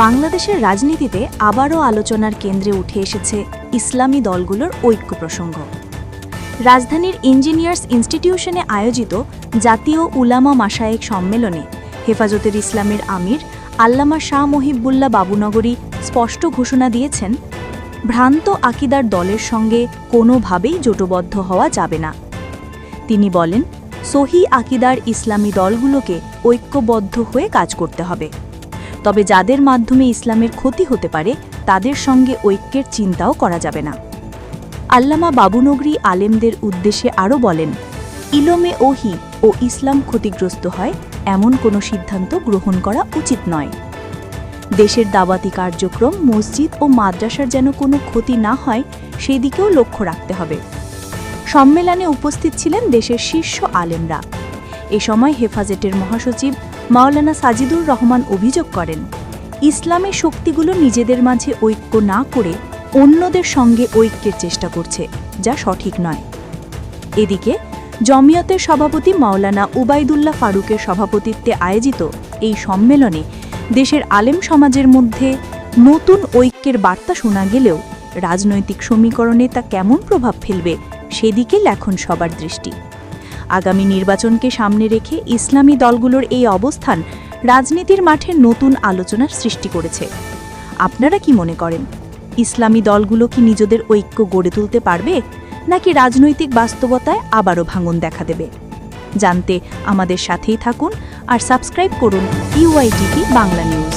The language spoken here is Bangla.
বাংলাদেশের রাজনীতিতে আবারও আলোচনার কেন্দ্রে উঠে এসেছে ইসলামী দলগুলোর ঐক্য প্রসঙ্গ। রাজধানীর ইঞ্জিনিয়ার্স ইনস্টিটিউশনে আয়োজিত জাতীয় উলামা মাসায়েক সম্মেলনে হেফাজতের ইসলামের আমির আল্লামা শাহ মহিবুল্লাহ বাবুনগরী স্পষ্ট ঘোষণা দিয়েছেন, ভ্রান্ত আকিদার দলের সঙ্গে কোনোভাবেই জোটবদ্ধ হওয়া যাবে না। তিনি বলেন, সহি আকিদার ইসলামী দলগুলোকে ঐক্যবদ্ধ হয়ে কাজ করতে হবে। তবে যাদের মাধ্যমে ইসলামের ক্ষতি হতে পারে, তাদের সঙ্গে ঐক্যের চিন্তাও করা যাবে না। আল্লামা বাবুনগরী আলেমদের উদ্দেশ্যে আরও বলেন, ইলমে ওহি ও ইসলাম ক্ষতিগ্রস্ত হয় এমন কোনো সিদ্ধান্ত গ্রহণ করা উচিত নয়। দেশের দাওয়াতি কার্যক্রম, মসজিদ ও মাদ্রাসার যেন কোনো ক্ষতি না হয়, সেদিকেও লক্ষ্য রাখতে হবে। সম্মেলনে উপস্থিত ছিলেন দেশের শীর্ষ আলেমরা। এ সময় হেফাজতের মহাসচিব মাওলানা সাজিদুর রহমান অভিযোগ করেন, ইসলামী শক্তিগুলো নিজেদের মাঝে ঐক্য না করে অন্যদের সঙ্গে ঐক্যের চেষ্টা করছে, যা সঠিক নয়। এদিকে, জমিয়তের সভাপতি মাওলানা উবাইদুল্লাহ ফারুকের সভাপতিত্বে আয়োজিত এই সম্মেলনে দেশের আলেম সমাজের মধ্যে নতুন ঐক্যের বার্তা শোনা গেলেও রাজনৈতিক সমীকরণে তা কেমন প্রভাব ফেলবে সেদিকে লেখন সবার দৃষ্টি। আগামী নির্বাচনকে সামনে রেখে ইসলামী দলগুলোর এই অবস্থান রাজনীতির মাঠে নতুন আলোচনার সৃষ্টি করেছে। আপনারা কি মনে করেন, ইসলামী দলগুলো কি নিজেদের ঐক্য গড়ে তুলতে পারবে, নাকি রাজনৈতিক বাস্তবতায় আবারও ভাঙন দেখা দেবে? জানতে আমাদের সাথেই থাকুন আর সাবস্ক্রাইব করুন ইউআইটিভি বাংলা নিউজ।